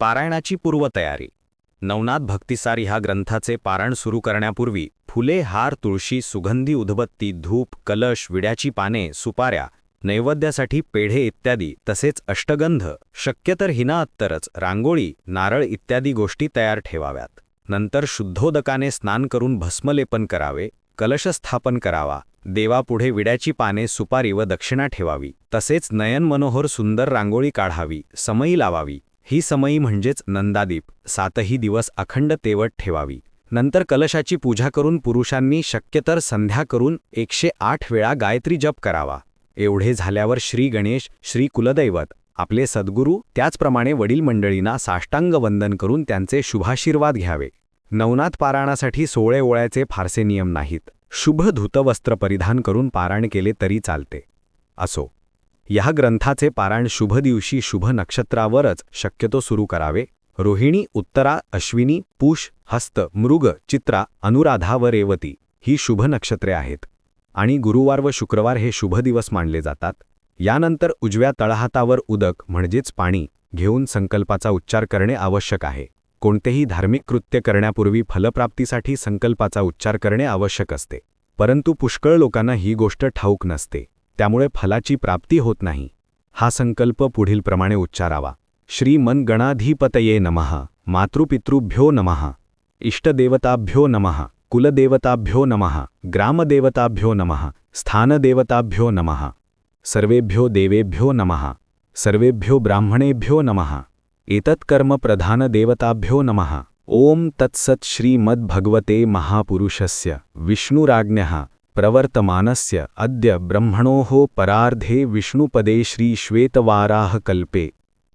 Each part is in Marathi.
पारायणाची पूर्वतयारी. नवनाथ भक्तिसार ह्या ग्रंथाचे पारायण सुरू करण्यापूर्वी फुले हार तुळशी सुगंधी उदबत्ती धूप कलश विड्याची पाने सुपाऱ्या नैवेद्यासाठी पेढे इत्यादी तसेच अष्टगंध शक्यतर हिना अत्तरच रांगोळी नारळ इत्यादी गोष्टी तयार ठेवाव्यात. नंतर शुद्धोदकाने स्नान करून भस्मलेपन करावे कलशस्थापन करावा देवापुढे विड्याची पाने सुपारी व दक्षिणा ठेवावी तसेच नयन मनोहर सुंदर रांगोळी काढावी समयी लावावी ही समयी म्हणजेच नंदादीप. सातही दिवस अखंड तेवट ठेवावी. नंतर कलशाची पूजा करून पुरुषांनी शक्यतर संध्या करून एकशे आठ वेळा गायत्री जप करावा. एवढे झाल्यावर श्री गणेश श्री कुलदैवत आपले सद्गुरू त्याचप्रमाणे वडील मंडळींना साष्टांग वंदन करून त्यांचे शुभाशीर्वाद घ्यावे. नवनाथ पारायणासाठी सोळे ओळ्याचे फारसे नियम नाहीत. शुभ धूतवस्त्र परिधान करून पारायण केले तरी चालते. असो. या ग्रंथाचे पारायण शुभ दिवशी शुभ नक्षत्रावरच शक्यतो सुरू करावे. रोहिणी उत्तरा अश्विनी पुष हस्त मृग चित्रा अनुराधा व रेवती ही शुभ नक्षत्रे आहेत. आणि गुरुवार व शुक्रवार हे शुभ दिवस मानले जातात. यानंतर उजव्या तळहातावर उदक म्हणजेच पाणी घेऊन संकल्पाचा उच्चार करणे आवश्यक आहे. कोणतेही धार्मिक कृत्य करण्यापूर्वी फलप्राप्तीसाठी संकल्पाचा उच्चार करणे आवश्यक असते. परंतु पुष्कळ लोकांना ही गोष्ट ठाऊक नसते. त्यामुळे फलाची प्राप्ती होत नाही. हा संकल्प पुढीलप्रमाणे उच्चारावा. श्री मनगणाधिपतये नमः. मातृपितृभ्यो नमः. इष्टदेवताभ्यो नमः. कुलदेवताभ्यो नमः. ग्रामदेवताभ्यो नमः. स्थानदेवताभ्यो नमः. सर्वेभ्यो देवेभ्यो नमः. सर्वेभ्यो ब्राह्मणेभ्यो नमः. एतत्कर्मप्रधानदेवताभ्यो नमः. ॐ तत्सत् श्रीमद्भगवते महापुरुषस्य विष्णुराज्ञः. प्रवर्तमानस्य अद्य ब्रह्मणोः परार्धे विष्णुपदे श्रीश्वेतवाराहकल्पे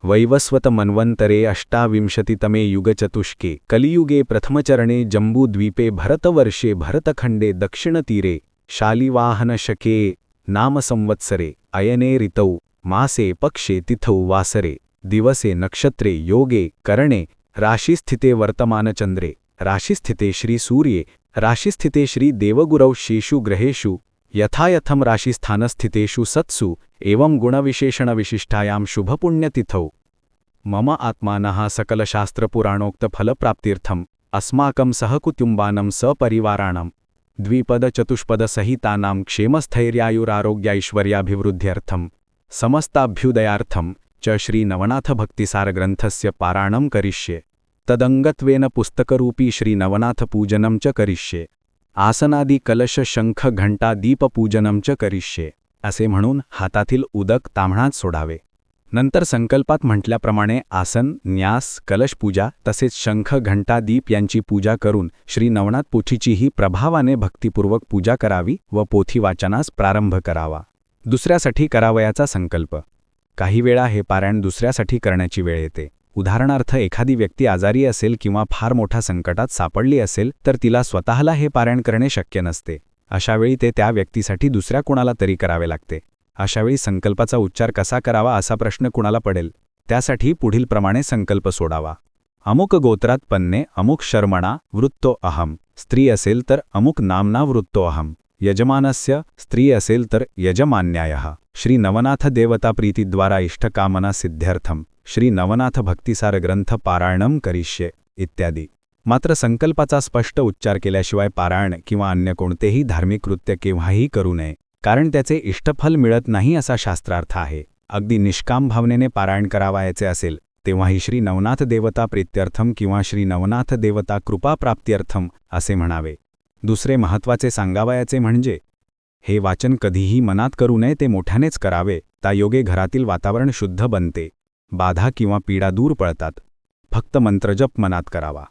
वैवस्वतमन्वन्तरे अष्टाविंशतितमे युगचतुष्के कलियुगे प्रथमचरणे जम्बूद्वीपे भरतवर्षे भरतखण्डे दक्षिणतीरे शालिवाहनशके नामसंवत्सरे अयने ऋतौ मासे पक्षे तिथौ वासरे दिवसे नक्षत्रे योगे करणे राशिस्थिते वर्तमानचन्द्रे राशिस्थिते श्रीसूर्ये राशिस्थिते श्री देवगुरौ शेषु ग्रहेषु यथायथम राशिस्थानस्थितेषु सत्सु एवं गुणविशेषणविशिष्टायां शुभपुण्यतिथौ। मम आत्मानः सकलशास्त्रपुराणोक्तफलप्राप्त्यर्थम् अस्माकं सहकुटुम्बानं सपरिवाराणां द्विपदचतुष्पदसहितानां क्षेमस्थैर्यायुरारोग्यैश्वर्याभिवृद्ध्यर्थं समस्ताभ्युदयार्थं च श्रीनवनाथभक्तिसारग्रन्थस्य पारायणं करिष्ये। तदंगत्वेन पुस्तकरूपी श्रीनवनाथपूजनं च करिष्ये। आसनादी कलश शंख घंटा दीपपूजनं च करिष्ये। असे म्हणून हातातील उदक ताम्हणात सोडावे। नंतर संकल्पात म्हटल्याप्रमाणे आसन न्यास कलशपूजा तसेच शंख घंटा दीप यांची पूजा करून श्री नवनाथ पोथीचीही प्रभावाने भक्तिपूर्वक पूजा करावी व पोथी वाचनास प्रारंभ करावा। दुसऱ्यासाठी करावयाचा संकल्प। काही वेळा हे पारायण दुसऱ्यासाठी करण्याची वेळ येते। उदाहरणार्थ एखादी व्यक्ती आजारी असेल किंवा फार मोठ्या संकटात सापडली असेल तर तिला स्वतःला हे पारायण करणे शक्य नसते. अशावेळी ते त्या व्यक्तीसाठी दुसऱ्या कुणाला तरी करावे लागते. अशावेळी संकल्पाचा उच्चार कसा करावा असा प्रश्न कुणाला पडेल? त्यासाठी पुढीलप्रमाणे संकल्प सोडावा. अमुक गोत्रात पन्ने अमुक शर्मणा वृत्तो अहम. स्त्री असेल तर अमुक नामना वृत्तो अहम. यजमानस्य स्त्री असेल तर यजमान्याय. श्री नवनाथ देवता प्रीतीद्वारा इष्टकामना सिद्ध्यर्थम. श्री नवनाथ भक्तिसार ग्रंथ पारायणम करिष्ये इत्यादी. मात्र संकल्पाचा स्पष्ट उच्चार केल्याशिवाय पारायण किंवा अन्य कोणतेही धार्मिक कृत्य केव्हाही करू नये कारण त्याचे इष्टफल मिळत नाही असा शास्त्रार्थ आहे. अगदी निष्काम भावनेने पारायण करावायचे असेल तेव्हाही श्री नवनाथ देवता प्रीत्यर्थम किंवा श्री नवनाथ देवता कृपाप्राप्त्यर्थम असे म्हणावे. दुसरे महत्त्वाचे सांगावयाचे म्हणजे हे वाचन कधीही मनात करू नये ते मोठ्यानेच करावे योगे घरातील वातावरण शुद्ध बनते. बाधा किंवा पीडा दूर पळतात. फक्त मंत्रजप मनात करावा.